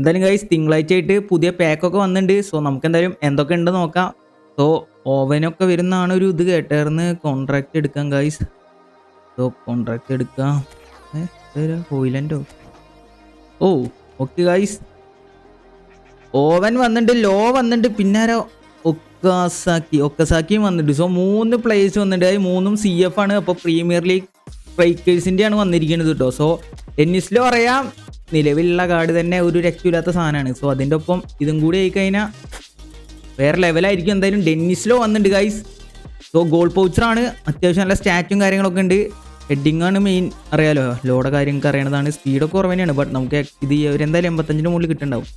എന്തായാലും ഗൈസ് തിങ്കളാഴ്ച ആയിട്ട് പുതിയ പാക്കൊക്കെ വന്നിട്ടുണ്ട് സോ നമുക്ക് എന്തായാലും എന്തൊക്കെ ഉണ്ട് നോക്കാം. സോ ഓവനൊക്കെ വരുന്നതാണ് ഒരു ഇത് കേട്ടായിരുന്നു കോൺട്രാക്ട് എടുക്കാം ഗൈസ് സോ കോൺട്രാക്ട് എടുക്കാം. ഹോയിലൻഡോ ഓ ഓക്കെ ഗൈസ് ഓവൻ വന്നിട്ടുണ്ട് ലോ വന്നിട്ടുണ്ട് പിന്നെ ഒക്കാസാക്കി ഒക്കസാക്കിയും വന്നിട്ടുണ്ട് സോ മൂന്ന് പ്ലേയേഴ്സ് വന്നിട്ടുണ്ട് അത് മൂന്നും സി എഫ് ആണ്. അപ്പോൾ പ്രീമിയർ ലീഗ് സ്ട്രൈക്കേഴ്സിന്റെയാണ് വന്നിരിക്കുന്നത് കേട്ടോ സോ ടെന്നീസിലും അറിയാം നിലവിലുള്ള കാർഡ് തന്നെ ഒരു രക്ഷയില്ലാത്ത സാധനമാണ്. സോ അതിന്റെ ഒപ്പം ഇതും കൂടി ആയി കഴിഞ്ഞാൽ വേറെ ലെവലായിരിക്കും എന്തായാലും ഡെന്നിസിലോ വന്നിട്ടുണ്ട് ഗൈസ് സോ ഗോൾ പൗച്ചറാണ് അത്യാവശ്യം നല്ല സ്റ്റാറ്റും കാര്യങ്ങളൊക്കെ ഉണ്ട്. ഹെഡിങ് ആണ് മെയിൻ അറിയാലോ ലോഡ് കാര്യങ്ങൾക്ക് അറിയണതാണ്. സ്പീഡൊക്കെ കുറവ് തന്നെയാണ് ബട്ട് നമുക്ക് ഇത് എന്തായാലും എൺപത്തഞ്ചിന് മുകളിൽ കിട്ടുന്നുണ്ടാവും.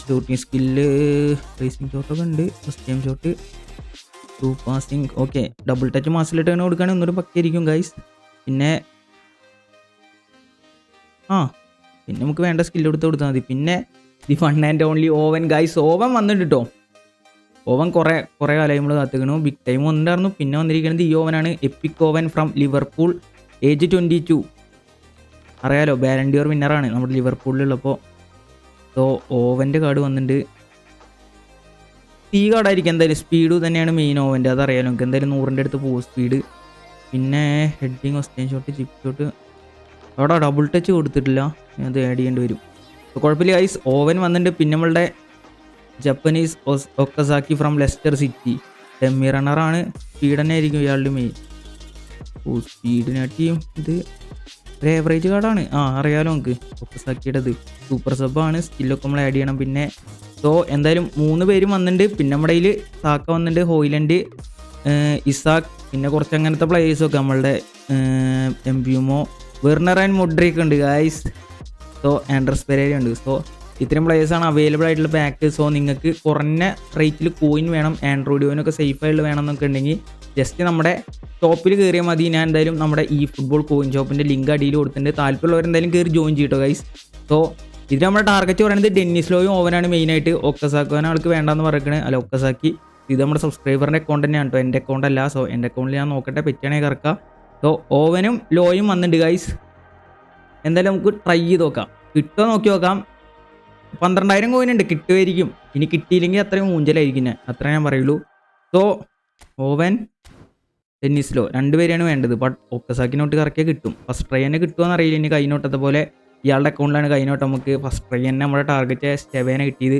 ഷൂട്ടിംഗ് സ്കില്ല് റേസിംഗ് ഷോട്ടൊക്കെ ഉണ്ട്. First time shot to passing okay double touch മാസിലിട്ട് തന്നെ കൊടുക്കുകയാണെങ്കിൽ ഒന്നൊരു പക്കയായിരിക്കും ഗൈസ് പിന്നെ ആ. പിന്നെ നമുക്ക് വേണ്ട സ്കില്ല് എടുത്ത് കൊടുത്താൽ മതി. പിന്നെ the fun and only Owen. Guys Owen വന്നിട്ട് ഓവൻ കുറേ കുറേ കാലമായി നമ്മൾ കാത്തിക്കണു. ബിഗ് ടൈം വന്നിട്ടുണ്ടായിരുന്നു. പിന്നെ വന്നിരിക്കുന്നത് ഈ ഓവനാണ്. Epic Owen from Liverpool age twenty two അറിയാലോ ബാലൻഡിയോർ വിന്നറാണ് നമ്മുടെ ലിവർപൂളിലുള്ളപ്പോൾ സോ ഓവന്റെ കാർഡ് വന്നിട്ടുണ്ട്. സ്പീ കാർഡായിരിക്കും എന്തായാലും. സ്പീഡ് തന്നെയാണ് മെയിൻ ഓവന്റെ അതറിയാലോ. നമുക്ക് എന്തായാലും നൂറിന്റെ അടുത്ത് പോകും സ്പീഡ് പിന്നെ ഹെഡിങ് ഒസ്റ്റേൻ ഷോട്ട് ചിപ്പ് ഷോട്ട് അവിടെ ഡബിൾ ടച്ച് കൊടുത്തിട്ടില്ല? ഞാൻ അത് ആഡ് ചെയ്യേണ്ടി വരും. കുഴപ്പമില്ല ഐസ് ഓവൻ വന്നിട്ടുണ്ട്. പിന്നെ നമ്മളുടെ Japanese Okazaki from Leicester City dummy റണ്ണറാണ് speed തന്നെ ആയിരിക്കും ഇയാളുടെ മെയിൻ ഓ സ്പീഡിനാട്ടിയും ഇത് ഒരു ഏവറേജ് കാർഡാണ് ആ അറിയാലോ നമുക്ക്. ഒക്കസാക്കിയുടേത് സൂപ്പർ സബാണ് സ്കില്ലൊക്കെ നമ്മൾ ആഡ് ചെയ്യണം. പിന്നെ സോ എന്തായാലും മൂന്ന് പേരും വന്നിട്ടുണ്ട്. പിന്നെ നമ്മുടെ കയ്യിൽ സാക്ക വന്നിട്ടുണ്ട് ഹോയിലൻഡ് ഇസാക്ക് പിന്നെ കുറച്ച് അങ്ങനത്തെ പ്ലേയേഴ്സൊക്കെ നമ്മളുടെ എം പിയുമോ വെർണർ ആൻഡ് മുഡ്രിക് ഉണ്ട് ഗായ്സ് സോ ആൻഡ്രസ് പെരേര ഉണ്ട്. സോ ഇത്രയും പ്ലേയേഴ്സാണ് അവൈലബിൾ ആയിട്ടുള്ള പാക്ക് സോ നിങ്ങൾക്ക് കുറഞ്ഞ റേറ്റിൽ കോയിൻ വേണം ആൻഡ്രോയിഡിയോനൊക്കെ സേഫ് ആയിട്ട് വേണം എന്നൊക്കെ ഉണ്ടെങ്കിൽ ജസ്റ്റ് നമ്മുടെ ഷോപ്പിൽ കയറിയാൽ മതി. ഞാൻ എന്തായാലും നമ്മുടെ ഈ ഫുട്ബോൾ കോയിൻ ഷോപ്പിന്റെ ലിങ്ക് അടിയിൽ കൊടുത്തിട്ടുണ്ട്. താല്പര്യമുള്ളവർ എന്തായാലും കയറി ജോയിൻ ചെയ്യട്ടോ ഗൈസ് സോ ഇത് നമ്മുടെ ടാർഗറ്റ് പറയുന്നത് ഡെന്നിസ് ലോയും ഓവനാണ് മെയിനായിട്ട് ഒക്കസാക്കുവാൻ ആൾക്ക് വേണ്ടെന്ന് പറയുന്നത് അല്ല ഒക്കസാക്കി ഇത് നമ്മുടെ സബ്സ്ക്രൈബറിന്റെ അക്കൗണ്ട് തന്നെയാണ് കേട്ടോ എന്റെ അക്കൗണ്ട് അല്ല. സോ എന്റെ അക്കൗണ്ടിൽ ഞാൻ നോക്കട്ടെ. പറ്റുകയാണെങ്കിൽ കറക്കാം. ഓവനും ലോയും വന്നിട്ടുണ്ട് ഗൈസ് എന്തായാലും നമുക്ക് ട്രൈ ചെയ്ത് നോക്കാം. കിട്ടുമോ നോക്കി നോക്കാം. പന്ത്രണ്ടായിരം കോയിൻ ഉണ്ട് കിട്ടുമായിരിക്കും ഇനി കിട്ടിയില്ലെങ്കിൽ അത്രയും മൂഞ്ചലായിരിക്കും ഞാൻ അത്ര ഞാൻ പറയുള്ളൂ. സോ ഓവൻ ടെന്നീസിലോ രണ്ടുപേരെയാണ് വേണ്ടത്. ബട്ട് ഒക്കസാക്കിനോട്ട് കറക്കിയാൽ കിട്ടും. ഫസ്റ്റ് ട്രൈ തന്നെ കിട്ടുമെന്ന് അറിയില്ല. ഇനി കൈനോട്ടത്തെ പോലെ ഇയാളുടെ അക്കൗണ്ടിലാണ് കൈനോട്ട് നമുക്ക് ഫസ്റ്റ് ട്രൈ തന്നെ നമ്മുടെ ടാർഗറ്റ് സ്റ്റെവേനെ കിട്ടിയത്.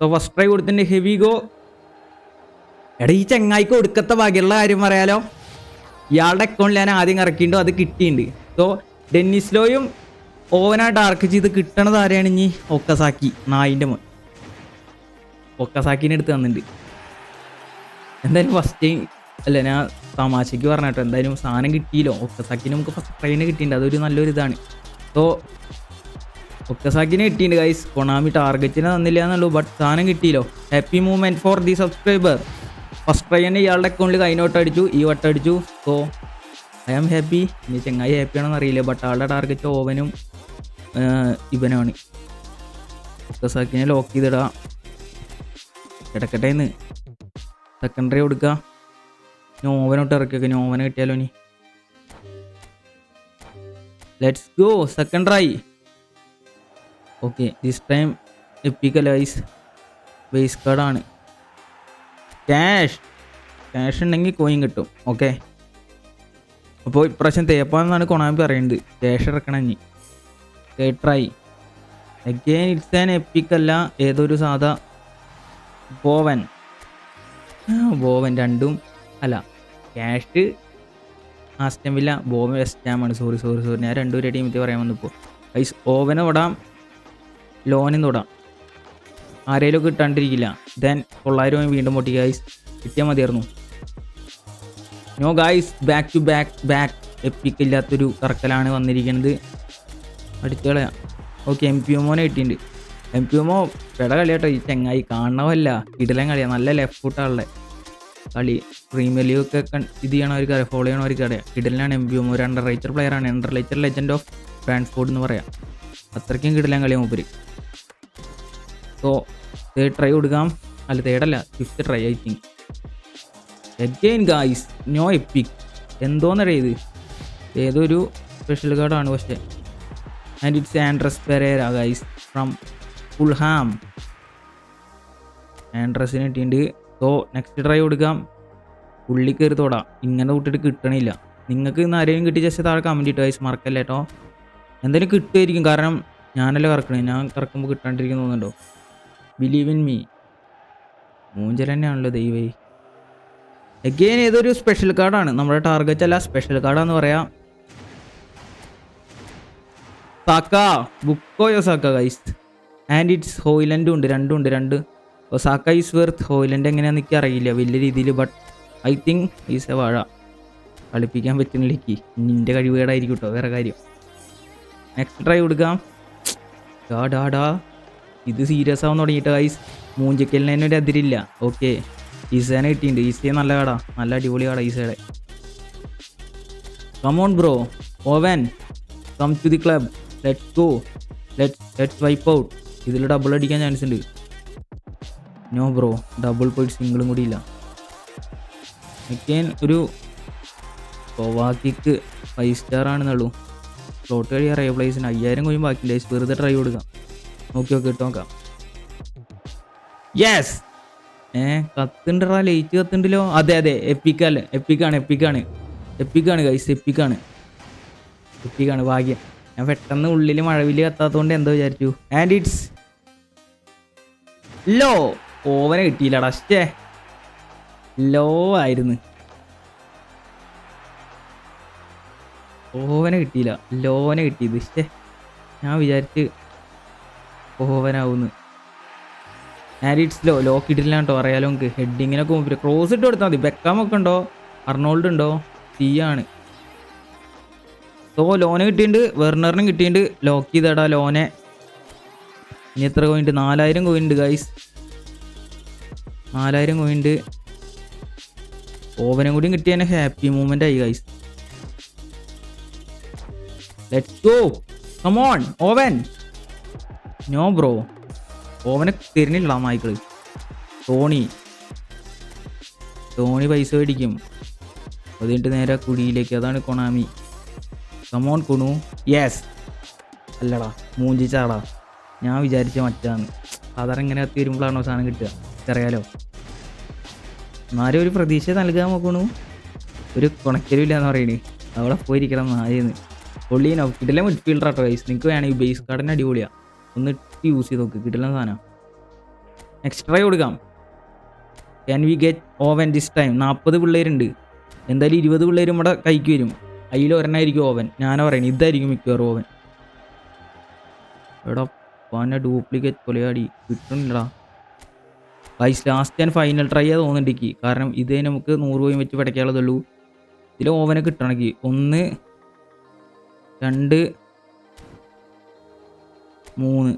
സോ ഫസ്റ്റ് ട്രൈ കൊടുത്തിട്ടുണ്ട്. ഹെവി ഗോ എടാ ഈ ചെങ്ങായിക്ക് ഒടുക്കത്തെ ഭാഗ്യമുള്ള കാര്യം പറയാലോ. ഇയാളുടെ അക്കൗണ്ടിൽ ഞാൻ ആദ്യം ഇറക്കിയിട്ടോ അത് കിട്ടിയിട്ടുണ്ട്. സോ ഡെന്നിസ്ലോയും ഓവനാ ഡാർക്ക് ചെയ്ത് കിട്ടണത് ആരെയാണ് ഇനി ഒക്കസാക്കി? നായിന്റെ മോൻ. ഒക്കസാക്കിനെ എടുത്ത് തന്നിട്ടുണ്ട്. എന്തായാലും ഫസ്റ്റ് ടൈം അല്ല ഞാൻ തമാശയ്ക്ക് പറഞ്ഞിട്ടോ എന്തായാലും സാധനം കിട്ടിയില്ലോ. ഒക്കസാക്കിന് നമുക്ക് ഫസ്റ്റ് ട്രെയിന് കിട്ടിയിട്ടുണ്ട് അതൊരു നല്ലൊരു ഇതാണ്. സോ ഒക്കസാക്കിനെ കിട്ടിയിട്ടുണ്ട് ഗൈസ് കൊണാമി ടാർഗറ്റിനെ തന്നില്ല എന്നുള്ളൂ ബട്ട് സാധനം കിട്ടിയില്ലോ. Happy movement for the subscriber first try തന്നെ ഇയാളുടെ അക്കൗണ്ടിൽ കൈനോട്ട് അടിച്ചു ഈ വട്ടം അടിച്ചു. സോ ഐ ആം ഹാപ്പി ഇനി ചെങ്ങായി ഹാപ്പി ആണെന്ന് അറിയില്ല ബട്ട് ആളുടെ ടാർഗറ്റ് ഓവനും ഇവനാണ്. ഒക്കസാക്കിനെ ലോക്ക് ചെയ്തിടാം. കിടക്കട്ടെ എന്ന് സെക്കൻഡറി കൊടുക്കുക ഇനി ഓവനോട്ട് ഇറക്കിയൊക്കെ ഇനി ഓവനെ കിട്ടിയാലോ ഇനി. Let's go second try okay this time എപ്പിക്കലൈസ് base കാർഡാണ് ക്യാഷ് ക്യാഷ് ഉണ്ടെങ്കിൽ കോയിൻ കിട്ടും. ഓക്കെ അപ്പോൾ ഇപ്രാവശ്യം തേപ്പാന്നാണ് കൊണാമ്പി പറയുന്നത്. ക്യാഷ് ഇറക്കണം ഇനി. ട്രൈ അഗെയിൻ ഇറ്റ്സ് ആൻ എപ്പിക്കല്ല ഏതൊരു സാധാ ബോവൻ ബോവൻ രണ്ടും അല്ല. ക്യാഷ് ആസ്റ്റമില്ല ബോവൻ വെസ്റ്റാമാണ് സോറി സോറി സോറി ഞാൻ രണ്ടുപേരെ ടീമിൽ പറയാൻ വന്നപ്പോൾ ഐസ് ഓവനെ തൊടാം ലോനും തൊടാം ആരേലും കിട്ടാണ്ടിരിക്കില്ല. ദെൻ തൊള്ളായിരം വീണ്ടും പൊട്ടി ഗൈസ് കിട്ടിയാൽ മതിയായിരുന്നു. No guys back to back back എപ്പിക്കില്ലാത്തൊരു കറക്കലാണ് വന്നിരിക്കുന്നത് അടിച്ചു കളയാം ഓക്കെ എം പി ഒമോനെ കിട്ടിയിട്ടുണ്ട്. എം പി ഒമോ പെട കളി കേട്ടോ ഈ ചെങ്ങായി കാണണമല്ല ഇടലൻ കളിയാ. നല്ല ലെഫ്റ്റ് ഫുട്ടാണല്ലേ കളി. പ്രീമിയർ ലീഗ് ഒക്കെ ഇത് ചെയ്യണവർക്ക് അറിയാം. ഫോളോ ചെയ്യണവർക്ക് അറിയാം. ഇടലാണ് എം പി എം ഒരു അണ്ടർ റൈറ്റർ പ്ലെയർ ആണ്. Underrated legend of transport എന്ന് പറയാം. അത്രയ്ക്കും കിടലാൻ കളിയാ മൂപ്പര്. സോ തേർഡ് ട്രൈ കൊടുക്കാം. അല്ല തേർഡല്ല fifth try I think again guys no epic എന്തോന്നറിയ ഇത്? ഏതൊരു സ്പെഷ്യൽ കാർഡാണ് പക്ഷേ. And it's Andreas Pereira guys from Fulham ആൻഡ്രസിന് കിട്ടിയിട്ടുണ്ട്. സോ നെക്സ്റ്റ് ട്രൈ കൊടുക്കാം. ഉള്ളി കയറി തൊടാം. ഇങ്ങനെ വിട്ടിട്ട് കിട്ടണില്ല. നിങ്ങൾക്ക് ഇന്ന് ആരെയും കിട്ടി ജസ്റ്റ് താഴെ കമന്റ് ഇട്ട് ഗൈസ് മറക്കല്ലേട്ടോ എന്തായാലും കിട്ടുമായിരിക്കും. കാരണം ഞാനല്ലേ കറക്കണേ ഞാൻ കറക്കുമ്പോൾ കിട്ടാണ്ടിരിക്കുന്നു തോന്നുന്നുണ്ടോ? ബിലീവ് ഇൻ മീ മൂഞ്ചൽ തന്നെയാണല്ലോ ദൈവേ. എഗെയിൻ ഏതൊരു സ്പെഷ്യൽ കാർഡാണ് നമ്മുടെ ടാർഗറ്റ് അല്ല സ്പെഷ്യൽ കാർഡാന്ന് പറയാം. Saka Bukayo Saka guys and it's ഹോയിലൻഡും ഉണ്ട് രണ്ടും ഉണ്ട് രണ്ട്. Oh Saka is worth Hojlund എങ്ങനെയാണെന്ന് എനിക്ക് അറിയില്ല വലിയ രീതിയിൽ but I think is a വാഴ. കളിപ്പിക്കാൻ പറ്റുന്നില്ലേക്ക് നിന്റെ കഴിവുകേടായിരിക്കും കേട്ടോ വേറെ കാര്യം. നെക്സ്റ്റ് ട്രൈ കൊടുക്കാം. ഡാ ഡാ ഡാ. ഇത് സീരിയസ് ആവാൻ തുടങ്ങിയിട്ട് ഗൈസ് മൂഞ്ചിക്കലിനെ ഒരു അതിരില്ല ഓക്കെ ഈസേനെ കിട്ടിയിട്ടുണ്ട്. ഈസയെ നല്ല കട. നല്ല അടിപൊളി കട ഈസയുടെ come on bro Owen come to the club let go let let wipe out ഇതിൽ ഡബിൾ അടിക്കാൻ ചാൻസ് ഉണ്ട്. നോ ബ്രോ ഡബിൾ പോയിട്ട് സിംഗിളും കൂടി ഇല്ല. മിക്കൻ ഒരു കോവാക്കിക്ക് ഫൈവ് സ്റ്റാർ ആണെന്നുള്ളൂ. ഫ്ലോട്ട് കഴിയാൻ പ്ലേസിന് അയ്യായിരം കോയും ബാക്കി ലൈസ് വെറുതെ ട്രൈ കൊടുക്കാം. നോക്കി നോക്കി ഇട്ട് നോക്കാം യെസ് ഏ കത്തുണ്ടറാ ലൈറ്റ് കത്തുണ്ടല്ലോ. അതെ അതെ എപ്പിക്കല്ലേ എപ്പിക്കാണ് എപ്പിക്കാണ് എപ്പിക്കാണ് കൈസ് എപ്പിക്കാണ് എപ്പിക്കാണ് ഭാഗ്യം. ഞാൻ പെട്ടെന്ന് ഉള്ളിൽ മഴവിൽ കത്താത്തതുകൊണ്ട് എന്തോ വിചാരിച്ചു. ആൻഡ് ഇറ്റ്സ് ലോ ഓവനെ കിട്ടിയില്ലടാ സ്റ്റേ ലോ ആയിരുന്നു. ഓവനെ കിട്ടിയില്ല. ലോവനെ കിട്ടിയത് സ്റ്റേ ഞാൻ വിചാരിച്ച് ഓവനാവുന്നു ലോ ലോക്ക് ഇട്ടില്ല കേട്ടോ അറിയാലോ നമുക്ക് ഹെഡിങ്ങിനൊക്കെ മുമ്പിൽ ക്രോസ് ഇട്ട് കൊടുത്താൽ മതി. ബെക്കാമൊക്കെ ഉണ്ടോ? അർണോൾഡ് ഉണ്ടോ? ആണ് സോ ലോന് കിട്ടിയിട്ടുണ്ട് വെർണറിനും കിട്ടിയിട്ടുണ്ട് ലോക്ക് ചെയ്തടാ ലോനെ ഇനി എത്ര കോയിന്റ് നാലായിരം കോയിന്റ് ഗൈസ് നാലായിരം കോയിന്റ് ഓവനും കൂടി കിട്ടിയ ഹാപ്പി മൂമെന്റ് ആയി guys let's go come on Owen no bro ഓവനെ തരുന്നില്ല മൈക്കിൾ ടോണി ടോണി പൈസ മേടിക്കും. അത് നേരെ കുടിയിലേക്ക്. അതാണ് കൊണാമി. കമോൺ കുണു. യെസ് അല്ലടാ മൂഞ്ചിച്ചാടാ. ഞാൻ വിചാരിച്ച മറ്റാന്ന് സാധാരണ ഇങ്ങനെ കത്തി വരുമ്പോഴാണോ സാധനം കിട്ടുക? അറിയാലോ എന്നാലും ഒരു പ്രതീക്ഷ നൽകാൻ നോക്കണു ഒരു കുണക്കലുമില്ല എന്ന് പറയണേ. അവിടെ പോയിരിക്കണം നായെന്ന്. പൊള്ളീനോ ഇതെല്ലാം മിഡ്ഫീൽഡർ ആട്ടോ ഗൈസ് നിങ്ങൾക്ക് വേണമെങ്കിൽ ബേസ് കാർഡിന് അടിപൊളിയാ. ഒന്ന് യൂസ് ചെയ്ത് നോക്ക്. കിട്ടില്ല സാധനം. നെക്സ്റ്റ് ട്രൈ കൊടുക്കാം. Can we get Owen this time നാൽപ്പത് പിള്ളേരുണ്ട്. എന്തായാലും ഇരുപത് പിള്ളേർ നമ്മുടെ കൈക്ക് വരും. അതിൽ ഒരെണ്ണമായിരിക്കും ഓവൻ ഞാനാ പറയുന്നത് ഇതായിരിക്കും മിക്കവാറും ഓവൻ എടാ പന ഡ്യൂപ്ലിക്കേറ്റ് കൊലയാടി. കിട്ടുന്നില്ലടാ വൈസ് ലാസ്റ്റ് ആൻഡ് ഫൈനൽ ട്രൈ ചെയ്യാൻ തോന്നുന്നുണ്ടെങ്കിൽ കാരണം ഇതേ നമുക്ക് നൂറ് രൂപയും വെച്ച് പിടയ്ക്കാനുള്ളതുള്ളൂ ഇതിൽ ഓവനെ കിട്ടണമെങ്കിൽ ഒന്ന് രണ്ട് മൂന്ന്.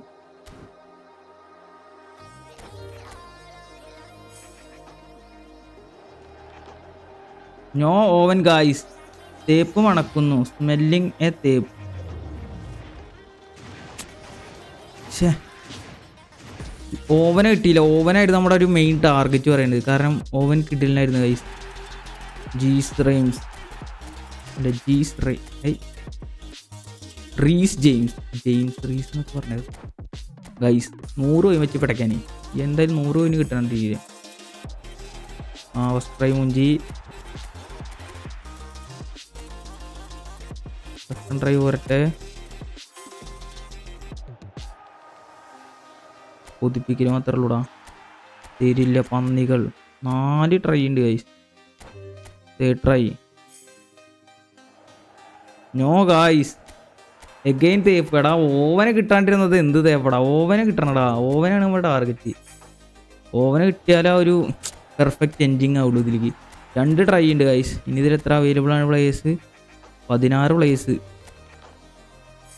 നോ ഓവൻ ഗായ്സ് തേപ്പ് മണക്കുന്നു. സ്മെല്ലിങ് എ തേപ്പ്. ഛേ ഓവനെ കിട്ടിയില്ല. ഓവനായിട്ട് നമ്മുടെ ഒരു മെയിൻ ടാർഗറ്റ് പറയുന്നത്. കാരണം ഓവൻ കിട്ടില്ലായിരുന്നു ഗൈസ് ജീസ് റെയിംസ് അല്ല ജീസ് റേ ഏയ് റീസ് ജെയിംസ് ജെയിംസ് റീസ് എന്നൊക്കെ പറഞ്ഞത്. ഗൈസ് നൂറ് പോയി വെച്ച് പിടയ്ക്കാനേ എന്തായാലും നൂറ് പോയിന് കിട്ടണം രീതിയിൽ ആ വസ്ത്രൈ മുഞ്ചി. ഡ്രൈവ് വരട്ടെ കൊതിപ്പിക്കൽ മാത്രമേ ഉള്ളൂടാ തരില്ല പന്നികൾ. നാല് ട്രൈ ഉണ്ട് guys try no guys again തേപ്പടാ ഓവനെ കിട്ടാണ്ടിരുന്നത് എന്ത് തേപ്പടാ ഓവനെ കിട്ടണടാ ഓവനാണ് നമ്മുടെ ടാർഗറ്റ് ഓവനെ കിട്ടിയാൽ ആ ഒരു പെർഫെക്റ്റ് എൻഡിങ് ആവുള്ളൂ ഇതിലേക്ക്. രണ്ട് ട്രൈ ഉണ്ട് ഗൈസ് ഇനി ഇതിൽ എത്ര അവൈലബിൾ ആണ് പ്ലേയേഴ്സ് പതിനാറ് പ്ലേയേഴ്സ്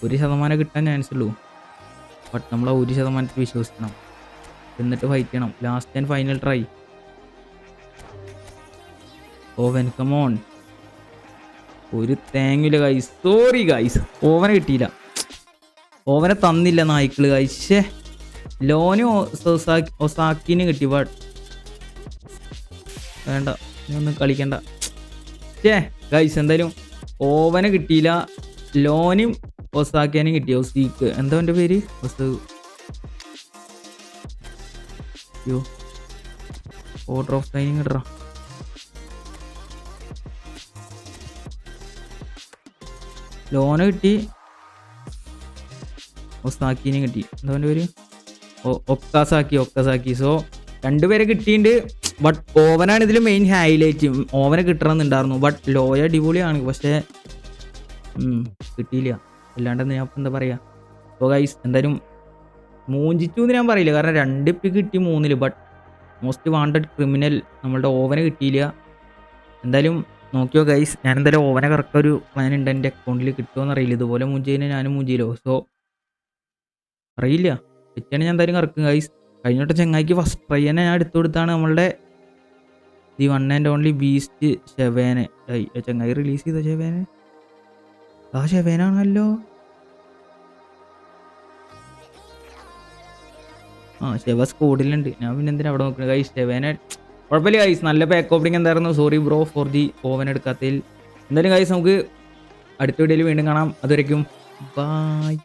ഒരു ശതമാനം കിട്ടാൻ ചാൻസ് ഉള്ളൂ. ബട്ട് നമ്മൾ ഒരു ശതമാനത്തിൽ വിശ്വസിക്കണം. എന്നിട്ട് ഫൈറ്റ് ചെയ്യണം. Last and final try Owen come on ഒരു തേങ്ങില്ല ഗൈസ് സോറി ഗൈസ് ഓവനെ കിട്ടിയില്ല. ഓവനെ തന്നില്ല നായ്ക്കൾ കഴിച്ചേ ലോന് ഒസാക്കി ഒസാക്കിന് കിട്ടി. ബട്ട് വേണ്ട. ഒന്നും കളിക്കണ്ട. ഛേ ഗൈസ് എന്തായാലും ഓവനെ കിട്ടിയില്ല. ലോനും ഒസാക്കിയാനും കിട്ടിയോ സീക്ക് എന്താ എന്റെ പേര്? ഓർഡർ ഓഫ് ടൈനിങ് ഇടറാ. ലോന് കിട്ടി. ഒസാക്കിനെ കിട്ടി. എന്താ പേര്? ഒക്കാസാക്കി ഒക്കാസാക്കി. സോ രണ്ടുപേരെ കിട്ടിയിട്ടുണ്ട് ബട്ട് ഓവനാണ് ഇതിൽ മെയിൻ ഹൈലൈറ്റ് ഓവനെ കിട്ടണമെന്നുണ്ടായിരുന്നു. ബട്ട് ലോയ അടിപൊളിയാണ്. പക്ഷേ കിട്ടിയില്ല. അല്ലാണ്ട് ഞാൻ എന്താ പറയുക സോ ഗൈസ് എന്തായാലും മൂഞ്ചിച്ചു എന്ന് ഞാൻ പറയില്ല. കാരണം രണ്ട് പി കിട്ടി മൂന്നിൽ. ബട്ട് മോസ്റ്റ് വാണ്ടഡ് ക്രിമിനൽ നമ്മളുടെ ഓവനെ കിട്ടിയില്ല. എന്തായാലും നോക്കിയോ ഗൈസ് ഞാൻ എന്തായാലും ഓവനെ കറക്റ്റ് ഒരു പ്ലാൻ ഉണ്ട് എന്റെ അക്കൗണ്ടിൽ കിട്ടുമോ അറിയില്ല. ഇതുപോലെ മൂഞ്ചി കഴിഞ്ഞാൽ ഞാനും മുഞ്ചിയിലോ സോ അറിയില്ല. തെറ്റാണ് ഞാൻ എന്തായാലും കറക്കും ഗൈസ് കഴിഞ്ഞോട്ട് ചെങ്ങായിക്ക് ഫസ്റ്റ് ട്രൈ തന്നെ ഞാൻ എടുത്തു കൊടുത്താണ് നമ്മളുടെ the one and only beast ഷെവേനെ. ചെങ്ങായി റിലീസ് ചെയ്ത ഷെവേനെ? ആ ഷെവേനാണല്ലോ. ആ ഷെവ സ്കോഡിലുണ്ട് ഞാൻ പിന്നെ എന്തിനാ അവിടെ നോക്കുന്നത് ഗൈസ് ഷെവേനെ കുഴപ്പമില്ല ഗൈസ് നല്ല പാക്ക് ഓപ്പണിംഗ് എന്തായിരുന്നു? Sorry bro for the Owen എടുക്കാത്തതിൽ. എന്തായാലും ഗൈസ് നമുക്ക് അടുത്ത വീഡിയോയിൽ വീണ്ടും കാണാം. അതുവരയ്ക്കും ബായ്